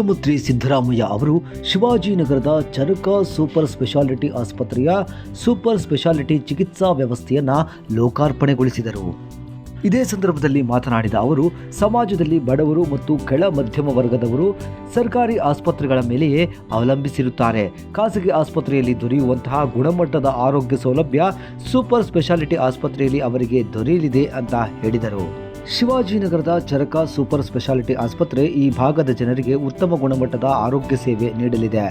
ಮುಖ್ಯಮಂತ್ರಿ ಸಿದ್ದರಾಮಯ್ಯ ಅವರು ಶಿವಾಜಿನಗರದ ಚರಕ ಸೂಪರ್ ಸ್ಪೆಷಾಲಿಟಿ ಆಸ್ಪತ್ರೆಯ ಸೂಪರ್ ಸ್ಪೆಷಾಲಿಟಿ ಚಿಕಿತ್ಸಾ ವ್ಯವಸ್ಥೆಯನ್ನು ಲೋಕಾರ್ಪಣೆಗೊಳಿಸಿದರು. ಇದೇ ಸಂದರ್ಭದಲ್ಲಿ ಮಾತನಾಡಿದ ಅವರು, ಸಮಾಜದಲ್ಲಿ ಬಡವರು ಮತ್ತು ಕೆಳ ಮಧ್ಯಮ ವರ್ಗದವರು ಸರ್ಕಾರಿ ಆಸ್ಪತ್ರೆಗಳ ಮೇಲೆಯೇ ಅವಲಂಬಿಸಿರುತ್ತಾರೆ. ಖಾಸಗಿ ಆಸ್ಪತ್ರೆಯಲ್ಲಿ ದೊರೆಯುವಂತಹ ಗುಣಮಟ್ಟದ ಆರೋಗ್ಯ ಸೌಲಭ್ಯ ಸೂಪರ್ ಸ್ಪೆಷಾಲಿಟಿ ಆಸ್ಪತ್ರೆಯಲ್ಲಿ ಅವರಿಗೆ ದೊರೆಯಲಿದೆ ಅಂತ ಹೇಳಿದರು. ಶಿವಾಜಿನಗರದ ಚರಕ ಸೂಪರ್ ಸ್ಪೆಷಾಲಿಟಿ ಆಸ್ಪತ್ರೆ ಈ ಭಾಗದ ಜನರಿಗೆ ಉತ್ತಮ ಗುಣಮಟ್ಟದ ಆರೋಗ್ಯ ಸೇವೆ ನೀಡಲಿದೆ.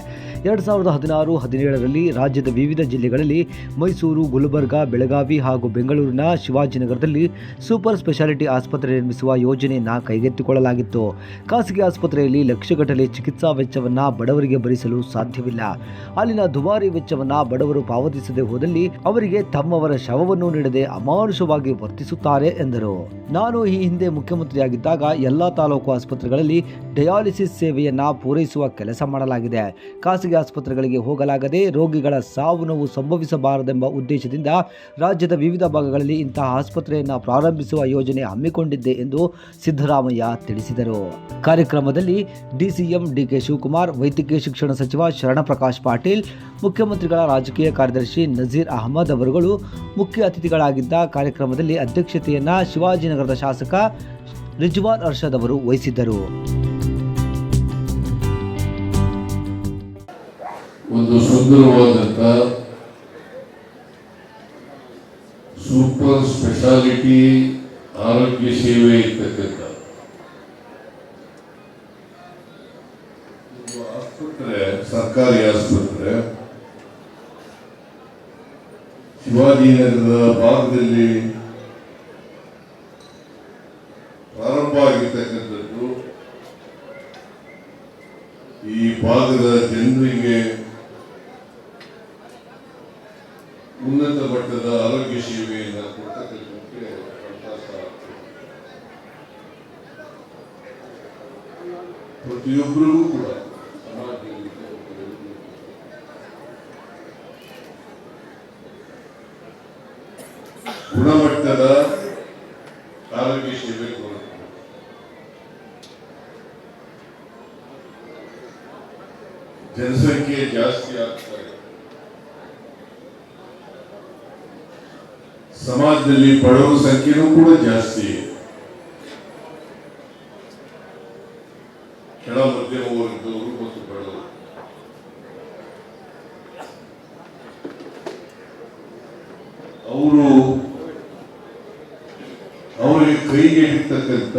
ಎರಡು ಸಾವಿರದ ಹದಿನಾರು, ಹದಿನೇಳರಲ್ಲಿ ರಾಜ್ಯದ ವಿವಿಧ ಜಿಲ್ಲೆಗಳಲ್ಲಿ ಮೈಸೂರು, ಗುಲ್ಬರ್ಗಾ, ಬೆಳಗಾವಿ ಹಾಗೂ ಬೆಂಗಳೂರಿನ ಶಿವಾಜಿನಗರದಲ್ಲಿ ಸೂಪರ್ ಸ್ಪೆಷಾಲಿಟಿ ಆಸ್ಪತ್ರೆ ನಿರ್ಮಿಸುವ ಯೋಜನೆಯನ್ನು ಕೈಗೆತ್ತಿಕೊಳ್ಳಲಾಗಿತ್ತು. ಖಾಸಗಿ ಆಸ್ಪತ್ರೆಯಲ್ಲಿ ಲಕ್ಷಗಟ್ಟಲೆ ಚಿಕಿತ್ಸಾ ವೆಚ್ಚವನ್ನು ಬಡವರಿಗೆ ಭರಿಸಲು ಸಾಧ್ಯವಿಲ್ಲ. ಅಲ್ಲಿನ ದುಬಾರಿ ವೆಚ್ಚವನ್ನು ಬಡವರು ಪಾವತಿಸದೆ ಹೋದಲ್ಲಿ ಅವರಿಗೆ ತಮ್ಮವರ ಶವವನ್ನು ನೀಡದೆ ಅಮಾನುಷವಾಗಿ ವರ್ತಿಸುತ್ತಾರೆ ಎಂದರು. ನಾನು ಈ ಹಿಂದೆ ಮುಖ್ಯಮಂತ್ರಿಯಾಗಿದ್ದಾಗ ಎಲ್ಲ ತಾಲೂಕು ಆಸ್ಪತ್ರೆಗಳಲ್ಲಿ ಡಯಾಲಿಸಿಸ್ ಸೇವೆಯನ್ನು ಪೂರೈಸುವ ಕೆಲಸ ಮಾಡಲಾಗಿದೆ. ಖಾಸಗಿ ಆಸ್ಪತ್ರೆಗಳಿಗೆ ಹೋಗಲಾಗದೆ ರೋಗಿಗಳ ಸಾವು ನೋವು ಸಂಭವಿಸಬಾರದೆಂಬ ಉದ್ದೇಶದಿಂದ ರಾಜ್ಯದ ವಿವಿಧ ಭಾಗಗಳಲ್ಲಿ ಇಂತಹ ಆಸ್ಪತ್ರೆಯನ್ನು ಪ್ರಾರಂಭಿಸುವ ಯೋಜನೆ ಹಮ್ಮಿಕೊಂಡಿದ್ದೆ ಎಂದು ಸಿದ್ದರಾಮಯ್ಯ ತಿಳಿಸಿದರು. ಕಾರ್ಯಕ್ರಮದಲ್ಲಿ ಡಿಸಿಎಂ ಡಿಕೆ ಶಿವಕುಮಾರ್, ವೈದ್ಯಕೀಯ ಶಿಕ್ಷಣ ಸಚಿವ ಶರಣಪ್ರಕಾಶ್ ಪಾಟೀಲ್, ಮುಖ್ಯಮಂತ್ರಿಗಳ ರಾಜಕೀಯ ಕಾರ್ಯದರ್ಶಿ ನಜೀರ್ ಅಹಮದ್ ಅವರುಗಳು ಮುಖ್ಯ ಅತಿಥಿಗಳಾಗಿದ್ದ ಕಾರ್ಯಕ್ರಮದಲ್ಲಿ ಅಧ್ಯಕ್ಷತೆಯನ್ನು ಶಿವಾಜಿನಗರದ ಶಾಸಕ ರಿಜ್ವಾನ್ ಅರ್ಷದ್ ಅವರು ವಹಿಸಿದ್ದರು. ಒಂದು ಸುಂದರವಾದಂತಹ ಸೂಪರ್ ಸ್ಪೆಷಾಲಿಟಿ ಆರೋಗ್ಯ ಸೇವೆ ಇರ್ತಕ್ಕಂಥ ಆಸ್ಪತ್ರೆ, ಸರ್ಕಾರಿ ಆಸ್ಪತ್ರೆ. ಶಿವಾಜಿನಗರದ ಭಾಗದಲ್ಲಿ ಪ್ರಾರಂಭ ಆಗಿರ್ತಕ್ಕಂಥದ್ದು ಈ ಭಾಗದ ಜನರಿಗೆ ಉನ್ನತ ಮಟ್ಟದ ಸೇವೆಯನ್ನು ಕೊಡ್ತಕ್ಕಂಥಕ್ಕೆ ಅವಕಾಶ. ಪ್ರತಿಯೊಬ್ಬರಿಗೂ ಕೂಡ ಸಮಾಜದಲ್ಲಿ ಗುಣಮಟ್ಟದ ಆರೋಗ್ಯ ಸೇವೆ ಜನಸಂಖ್ಯೆ ಜಾಸ್ತಿ ಆಗ್ತಾ ಇದೆ ಸಮಾಜದಲ್ಲಿ ಬಡವರ ಸಂಖ್ಯೆನೂ ಕೂಡ ಜಾಸ್ತಿ ಕೆಳ ಮಧ್ಯಮ ವರ್ಗದವರು ಮತ್ತು ಬಡವರು. ಅವರು ಅವರಿಗೆ ಕೈಗೆ ಹಿಡಿತಕ್ಕಂಥ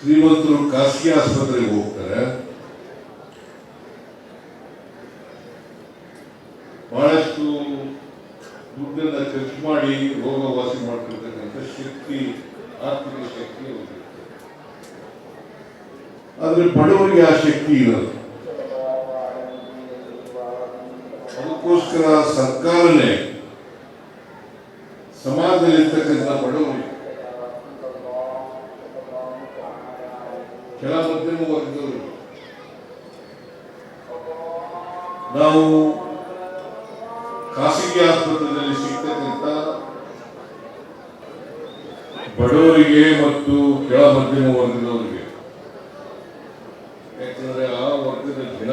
ಶ್ರೀಮಂತರು ಖಾಸಗಿ ಆಸ್ಪತ್ರೆಗೆ ಹೋಗ್ತಾರೆ. ಆದ್ರೆ ಬಡವರಿಗೆ ಆ ಶಕ್ತಿ ಇರಲ್ಲ ಅದಕ್ಕೋಸ್ಕರ ಸರ್ಕಾರನೇ ಸಮಾಜದಲ್ಲಿರ್ತಕ್ಕಂಥ ಬಡವರಿಗೆ ಕೆಳ ಮಧ್ಯಮ ವರ್ಗದವರು ನಾವು ಖಾಸಗಿ ಆಸ್ಪತ್ರೆಯಲ್ಲಿ ಸಿಗ್ತಕ್ಕಂಥ ಬಡವರಿಗೆ ಮತ್ತು ಕೆಳ ಮಧ್ಯಮ ವರ್ಗದವರಿಗೆ. ಯಾಕಂದ್ರೆ ಆ ವರ್ಗದ ಜನ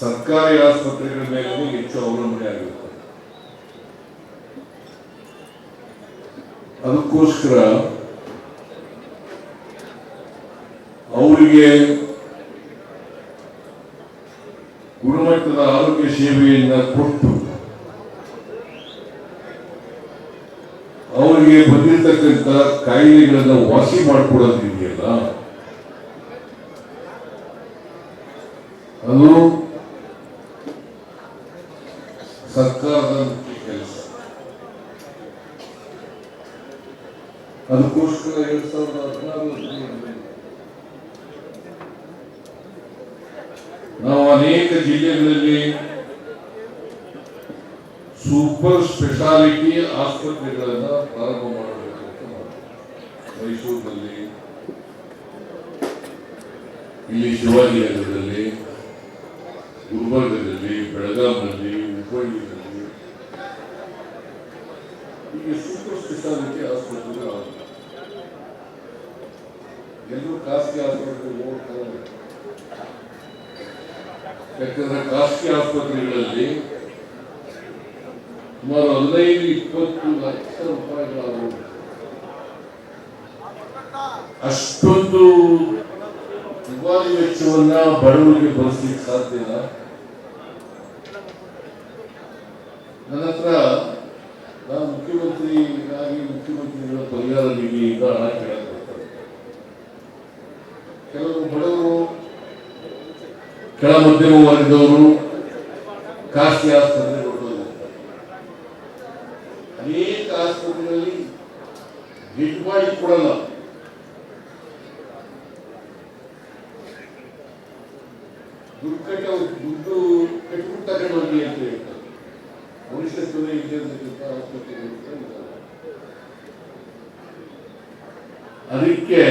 ಸರ್ಕಾರಿ ಆಸ್ಪತ್ರೆಗಳ ಮೇಲೆ ಹೆಚ್ಚು ಅವಲಂಬನೆ ಆಗಿರುತ್ತೆ ಅದಕ್ಕೋಸ್ಕರ ಅವರಿಗೆ ಗುಣಮಟ್ಟದ ಆರೋಗ್ಯ ಸೇವೆಯನ್ನ ಕೊಟ್ಟು ಅವರಿಗೆ ಬಂದಿರತಕ್ಕಂಥ ಕಾಯಿಲೆಗಳನ್ನ ವಾಸಿ ಮಾಡ್ಕೊಡೋದು ಇದೆಯಲ್ಲ ಅದು ಸರ್ಕಾರದ ಕೆಲಸ ಅದಕ್ಕೋಸ್ಕರ ಎರಡ್ ಸಾವಿರದ ಹದಿನಾರು ನಾವು ಅನೇಕ ಜಿಲ್ಲೆಗಳಲ್ಲಿ ಸೂಪರ್ ಸ್ಪೆಷಾಲಿಟಿ ಆಸ್ಪತ್ರೆಗಳನ್ನು ಪ್ರಾರಂಭ. ಮೈಸೂರಿನಲ್ಲಿ, ಇಲ್ಲಿ ಶಿವಾಜಿನಗರದಲ್ಲಿ ಗುಲ್ಬರ್ಗದಲ್ಲಿ, ಬೆಳಗಾಂನಲ್ಲಿ, ಹುಬ್ಬಳ್ಳಿಯಲ್ಲಿ ಸ್ಪೆಷಾಲಿಟಿ ಆಸ್ಪತ್ರೆಗಳು ಆಗಲ್ಲ ಎಲ್ಲರೂ ಖಾಸಗಿ ಆಸ್ಪತ್ರೆಗೆ ಹೋಗ್ತಾರೆ. ಯಾಕಂದ್ರೆ ಖಾಸಗಿ ಆಸ್ಪತ್ರೆಗಳಲ್ಲಿ ಸುಮಾರು ಹದಿನೈದು, ಇಪ್ಪತ್ತು ಲಕ್ಷ ರೂಪಾಯಿಗಳಾಗುವುದು ಅಷ್ಟೊಂದು ದುಬಾರಿ ವೆಚ್ಚವನ್ನ ಬಡವರಿಗೆ ಬಳಸಲಿಕ್ಕೆ ಸಾಧ್ಯನ ನನ್ನ ಹತ್ರ ನಾನು ಮುಖ್ಯಮಂತ್ರಿ ಆಗಿ ಮುಖ್ಯಮಂತ್ರಿಗಳ ಪರಿಹಾರ ನಿಧಿಯಿಂದ ಹಣ ಕೇಳಕ್ ಕೆಲವರು ಬಡವರು ಕೆಳ ಮಧ್ಯಮ ವರ್ಗದವರು ಖಾಸಗಿ ಆಸ್ಪತ್ರೆಗೆ ಹೊರಟೋಗಿರ್ತಾರೆ ಅನೇಕ ಆಸ್ಪತ್ರೆಗಳಲ್ಲಿ ಗಿಟ್ ಮಾಡಿ ಕೊಡಲ್ಲ ದುಡ್ಡು ಕಟ್ಟ ದುಡ್ಡು ಹೋಗಿ ಅಂತ ಹೇಳ್ತಾರೆ ಇಲ್ಲದಕ್ಕಿಂತ ಆಸ್ಪತ್ರೆಗೆ ಅದಕ್ಕೆ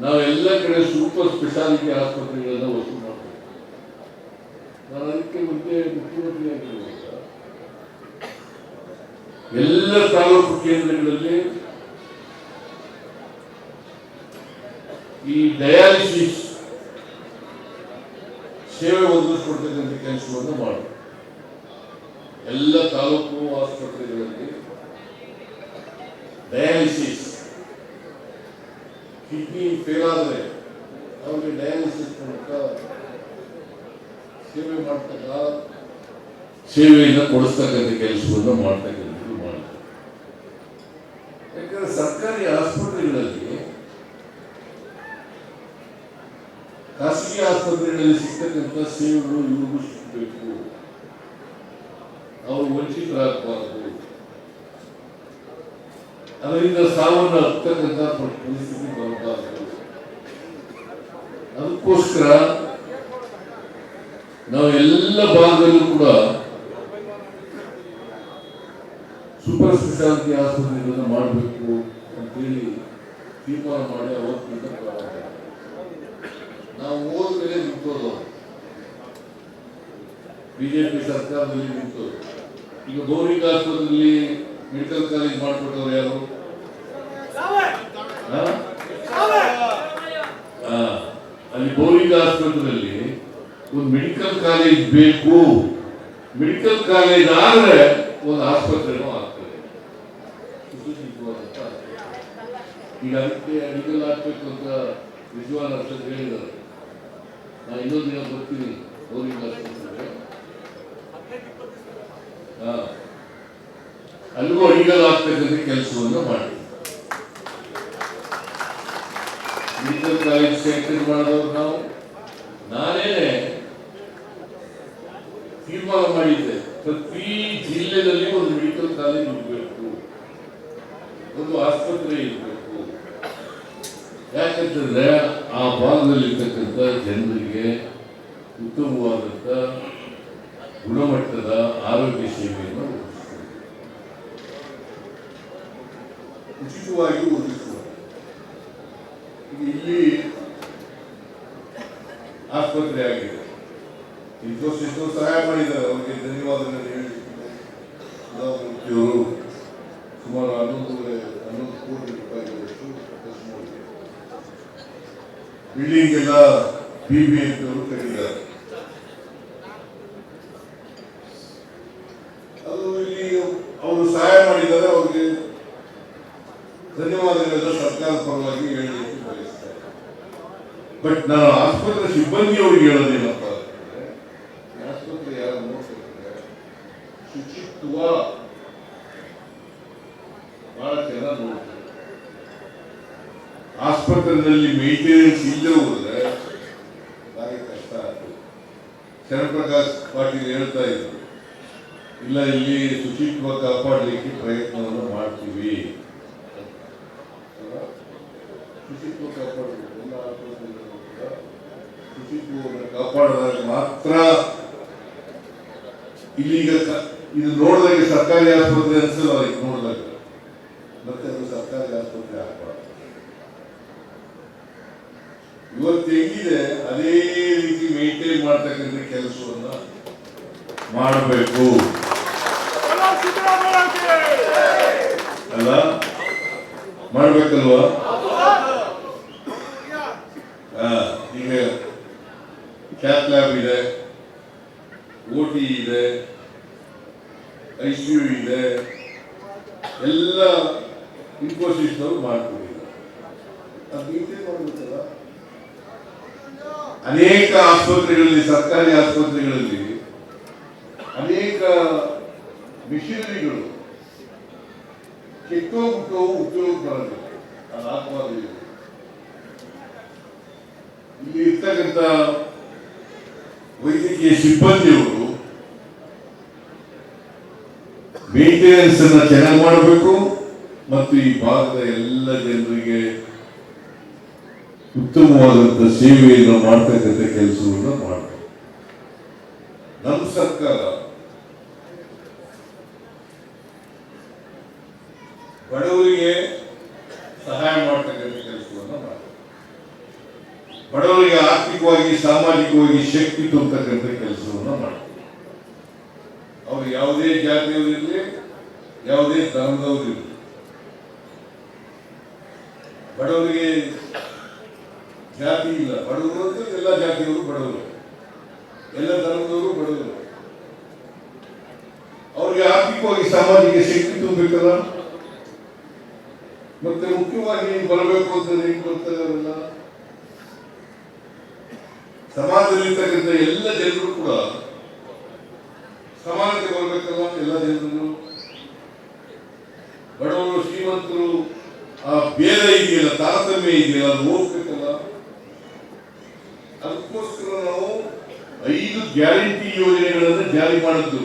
ನಾವೆಲ್ಲ ಕಡೆ ಸೂಪರ್ ಸ್ಪೆಷಾಲಿಟಿ ಆಸ್ಪತ್ರೆಗಳನ್ನ ವಸೂಲು ಮಾಡಬೇಕು ನಾನು ಅದಕ್ಕೆ ಮುಂದೆ ಮುಖ್ಯಮಂತ್ರಿ ಆಗಿರುವಾಗ ಎಲ್ಲ ತಾಲೂಕು ಕೇಂದ್ರಗಳಲ್ಲಿ ಈ ಡಯಾಲಿಸಿಸ್ ಸೇವೆ ಒದಗಿಸ್ಕೊಡ್ತಕ್ಕಂಥ ಕೆಲಸವನ್ನು ಮಾಡಿ. ಎಲ್ಲ ತಾಲೂಕು ಆಸ್ಪತ್ರೆಗಳಲ್ಲಿ ಡಯಾಲಿಸಿಸ್ ಕಿಡ್ನಿ ಫೇಲ್ ಆದರೆ ಅವರಿಗೆ ಡಯಾಲಿಸಿಸ್ ಮೂಲಕ ಸೇವೆ ಮಾಡ್ತಕ್ಕ ಸೇವೆಯನ್ನು ಕೊಡಿಸ್ತಕ್ಕಂಥ ಕೆಲಸವನ್ನು ಮಾಡ್ತಕ್ಕಂಥದ್ದು ಮಾಡ್ತಾರೆ ಯಾಕಂದ್ರೆ ಸರ್ಕಾರಿ ಆಸ್ಪತ್ರೆಗಳಲ್ಲಿ ಖಾಸಗಿ ಆಸ್ಪತ್ರೆಗಳಲ್ಲಿ ಸಿಗ್ತಕ್ಕಂಥ ಸೇವೆಗಳು ಇವ್ರಿಗೂ ಸಿಗಬೇಕು. ಅವರು ವಂಚಿತರಾಗಬಾರದು. ಅದರಿಂದ ಸಾವನ್ನು ಹತ್ತಕ್ಕಂಥ ಪರಿಸ್ಥಿತಿ ಬರಬಾರದು. ಅದಕ್ಕೋಸ್ಕರ ನಾವು ಎಲ್ಲ ಭಾಗದಲ್ಲೂ ಕೂಡ ಸೂಪರ್ ಸ್ಪೆಷಾಲಿಟಿ ಆಸ್ಪತ್ರೆಗಳನ್ನು ಮಾಡಬೇಕು ಅಂತೇಳಿ ತೀರ್ಮಾನ ಮಾಡಿ ಅವತ್ತಿನಿಂದ ಪ್ರಾರಂಭ. ನಾವು ಹೋದ್ಮೇಲೆ ನಿಂತೋದು ಬಿಜೆಪಿ ಸರ್ಕಾರದಲ್ಲಿ ನಿಂತೋದು. ಈಗ ಗೌರಿಕ ಆಸ್ಪತ್ರೆಯಲ್ಲಿ ಮೆಡಿಕಲ್ ಕಾಲೇಜ್ ಮಾಡಿಕೊಟ್ಟವ್ರು ಯಾರು? ಹಾ? ಹಾ. ಅಲ್ಲಿ ಗೌರಿಕ ಆಸ್ಪತ್ರೆಯಲ್ಲಿ ಒಂದು ಮೆಡಿಕಲ್ ಕಾಲೇಜ್ ಬೇಕು. ಮೆಡಿಕಲ್ ಕಾಲೇಜ್ ಆದ್ರೆ ಒಂದು ಆಸ್ಪತ್ರೆನೂ ಆಗ್ತದೆ. ಈಗ ಅದಕ್ಕೆ ಅಡಿಗಲ್ ಹಾಕ್ಬೇಕು ಅಂತ ವಿಜ್ವಾನ್ ಹೇಳಿದ್ದಾರೆ. ನಾ ಇನ್ನೊಂದು ದಿನ ಬರ್ತೀನಿ. ಆಸ್ಪತ್ರೆಗೆ ಹಾ. ಅಲ್ಲಿಗೂ ಅಡಿಗಲ್ ಆಗ್ತಕ್ಕಂಥ ಕೆಲಸವನ್ನು ಮಾಡಿ. ಮೆಡಿಕಲ್ ಕಾಲೇಜ್ ಸೆಂಟರ್ ಮಾಡಿದವರು ನಾವು. ನಾನೇ ತೀರ್ಮಾನ ಮಾಡಿದ್ದೆ. ಪ್ರತಿ ಜಿಲ್ಲೆಯಲ್ಲಿ ಒಂದು ಮೆಡಿಕಲ್ ಕಾಲೇಜ್ ಇರಬೇಕು. ಒಂದು ಆಸ್ಪತ್ರೆ ಇರಬೇಕು. ಯಾಕಂತಂದ್ರೆ ಆ ಭಾಗದಲ್ಲಿ ಇರ್ತಕ್ಕಂಥ ಜನರಿಗೆ ಉತ್ತಮವಾದಂಥ ಗುಣಮಟ್ಟದ ಆರೋಗ್ಯ ಸೇವೆಯನ್ನು. ಉಚಿತವಾಗಿ ಒದಗಿಸುವ ಇಲ್ಲಿ ಆಸ್ಪತ್ರೆ ಆಗಿದೆ. ಇಂಥಷ್ಟು ಸಹಾಯ ಮಾಡಿದ್ದಾರೆ. ಅವರಿಗೆ ಧನ್ಯವಾದಗಳನ್ನು ಹೇಳಿ. ಸುಮಾರು ಹನ್ನೊಂದೂವರೆ, ಹನ್ನೊಂದು ಕೋಟಿ ರೂಪಾಯಿಗಳಷ್ಟು ಖರ್ಚು ಮಾಡಿದ್ದಾರೆ ಬಿಲ್ಡಿಂಗ್ ಎಲ್ಲ ಬಿ ಅಂತವರು ಕಟ್ಟಿದ್ದಾರೆ ಅದು ಇಲ್ಲಿ ಅವರು ಸಹಾಯ ಮಾಡಿದ್ದಾರೆ, ಅವ್ರಿಗೆ ಧನ್ಯವಾದಗಳೆಲ್ಲ ಸರ್ಕಾರದ ಪರವಾಗಿ ಹೇಳಲಿಕ್ಕೆ ಬಯಸ್ತಾರೆ. ಬಟ್ ನಾನು ಆಸ್ಪತ್ರೆ ಸಿಬ್ಬಂದಿಯವರಿಗೆ ಹೇಳೋದೇನಪ್ಪ ಅಂತಂದ್ರೆ, ಈ ಆಸ್ಪತ್ರೆ ಯಾರು ನೋಡ್ತಿರ್ತಾರೆ ಶುಚಿತ್ವ ಬಹಳ ಚೆನ್ನಾಗಿ ನೋಡ್ತಾರೆ ಆಸ್ಪತ್ರೆಯಲ್ಲಿ ಮೇಂಟೆನೆನ್ಸ್ ಇಲ್ಲದೆ ಹೋದ್ರೆ ಬಾರಿ ಕಷ್ಟ ಆಗ್ತದೆ. ಶರಣಪ್ರಕಾಶ್ ಪಾಟೀಲ್ ಹೇಳ್ತಾ ಇದ್ರು, ಇಲ್ಲ, ಇಲ್ಲಿ ಶುಚಿತ್ವ ಕಾಪಾಡಲಿಕ್ಕೆ ಪ್ರಯತ್ನವನ್ನು ಮಾಡ್ತೀವಿ? ಶುಚಿತ್ವ ಕಾಪಾಡಬೇಕು. ಎಲ್ಲ ಶುಚಿತ್ವವನ್ನು ಕಾಪಾಡಿದಾಗ ಮಾತ್ರ ಇಲ್ಲಿಗ ಇದು ನೋಡಿದಾಗ ಸರ್ಕಾರಿ ಆಸ್ಪತ್ರೆ ಅನ್ಸಲ್ಲ ನೋಡಿದಾಗ ಮತ್ತೆ ಅದು ಸರ್ಕಾರಿ ಆಸ್ಪತ್ರೆ ಆಗಬಾರ್ದು ಇವತ್ತು ಹೆಂಗಿದೆ ಅದೇ ರೀತಿ ಮೇಂಟೈನ್ ಮಾಡ್ತಕ್ಕಂಥ ಕೆಲಸವನ್ನ ಮಾಡಬೇಕು. ಅಲ್ಲ ಮಾಡ್ಬೇಕಲ್ವಾ? ಈಗ ಕ್ಯಾತ್ ಲ್ಯಾಬ್ ಇದೆ ಓಟಿ ಇದೆ ಐ ಸಿ ಯು ಇದೆ ಎಲ್ಲ ಇನ್ಫೋಸಿಸ್ನವರು ಮಾಡ್ಕೊಂಡಿದ್ದಾರೆ ಅದು ನೀವೇ ಮಾಡ್ಬೇಕಲ್ಲ ಅನೇಕ ಆಸ್ಪತ್ರೆಗಳಲ್ಲಿ, ಸರ್ಕಾರಿ ಆಸ್ಪತ್ರೆಗಳಲ್ಲಿ ಅನೇಕ ಮಿಷನರಿಗಳು ಕೆಟ್ಟೋಗ್ಬಿಟ್ಟು ಉದ್ಯೋಗ ಬರೋದು ಅದು. ಇಲ್ಲಿ ಇರ್ತಕ್ಕಂಥ ವೈದ್ಯಕೀಯ ಸಿಬ್ಬಂದಿಯವರು ಮೇಂಟೆನೆನ್ಸ್ ಅನ್ನ ಚೆನ್ನಾಗಿ ಮಾಡಬೇಕು ಮತ್ತು ಈ ಭಾಗದ ಎಲ್ಲ ಜನರಿಗೆ ಉತ್ತಮವಾದಂಥ ಸೇವೆಯನ್ನು ಮಾಡ್ತಕ್ಕಂಥ ಕೆಲಸವನ್ನು ಮಾಡಬೇಕು. ನಮ್ಮ ಸರ್ಕಾರ ಬಡವರಿಗೆ ಸಹಾಯ ಮಾಡ್ತಕ್ಕಂಥ ಕೆಲಸವನ್ನು ಮಾಡಬೇಕು. ಬಡವರಿಗೆ ಆರ್ಥಿಕವಾಗಿ, ಸಾಮಾಜಿಕವಾಗಿ ಶಕ್ತಿ ತುಂಬತಕ್ಕಂಥ ಕೆಲಸವನ್ನು ಮಾಡಬೇಕು. ಅವರು ಯಾವುದೇ ಜಾತಿಯವರಿರಲಿ ಯಾವುದೇ ಧರ್ಮದವರಿರಲಿ ಬಡವರಿಗೆ ಜಾತಿ ಇಲ್ಲ. ಬಡವರು ಅಂದ್ರೆ ಎಲ್ಲ ಜಾತಿಯವರು ಬಡವರು. ಎಲ್ಲ ಧರ್ಮದವರು ಬಡವರು. ಅವ್ರಿಗೆ ಆರ್ಥಿಕವಾಗಿ ಸಾಮಾಜಿಕ ಶಕ್ತಿ ತುಂಬಬೇಕಲ್ಲ? ಮತ್ತೆ ಮುಖ್ಯವಾಗಿ ನೀವು ಬರಬೇಕು ಅಂತ ಹೆಂಗ್ ಬರ್ತಾರೆ ಸಮಾಜದಲ್ಲಿ ಎಲ್ಲ ಜನರು ಕೂಡ ಸಮಾನತೆ ಬರಬೇಕಲ್ಲ ಎಲ್ಲ ಜನರು ಬಡವರು ಶ್ರೀಮಂತರು, ಆ ಭೇದ ಇದೆಯಲ್ಲ, ತಾರತಮ್ಯ ಇದೆಯಲ್ಲ, ಅದು ಹೋಗ್ಬೇಕಲ್ಲ ಅದಕ್ಕೋಸ್ಕರ ನಾವು ಐದು ಗ್ಯಾರಂಟಿ ಯೋಜನೆಗಳನ್ನು ಜಾರಿ ಮಾಡಿದ್ದು